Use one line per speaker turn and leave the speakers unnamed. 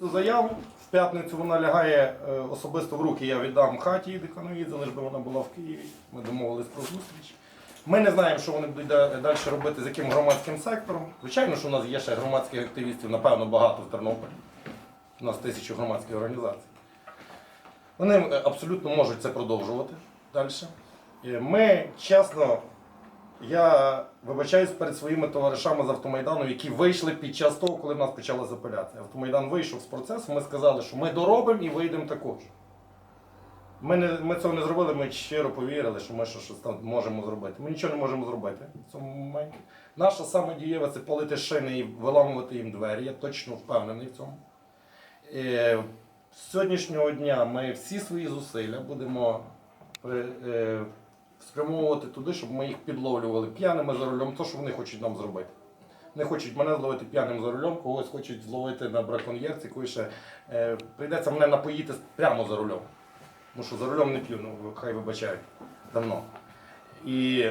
Цю заяву в п'ятницю вона лягає е, особисто в руки. Я віддам хаті Декановідзе, лиш би вона була в Києві. Ми домовились про зустріч. Ми не знаємо, що вони будуть далі робити з яким громадським сектором. Звичайно, що у нас є ще громадських активістів, напевно, багато в Тернополі. У нас тисячі громадських організацій. Вони е, абсолютно можуть це продовжувати далі. Е, Ми, чесно, я вибачаюсь перед своїми товаришами з автомайдану, які вийшли під час того, коли в нас почалася апеляція. Автомайдан вийшов з процесу, ми сказали, що ми доробимо і вийдемо також. Ми, не, ми цього не зробили, ми щиро повірили, що ми що- щось там можемо зробити. Ми нічого не можемо зробити в цьому моменті. Наша саме дієва це палити шини і виламувати їм двері. Я точно впевнений в цьому. Е, з сьогоднішнього дня ми всі свої зусилля будемо е, спрямовувати туди, щоб ми їх підловлювали п'яними за рулем, то, що вони хочуть нам зробити. Не хочуть мене зловити п'яним за рулем, когось хочуть зловити на браконьєрці, когось ще е, прийдеться мене напоїти прямо за рулем. Тому що за рулем не п'ю, ну хай вибачають давно. І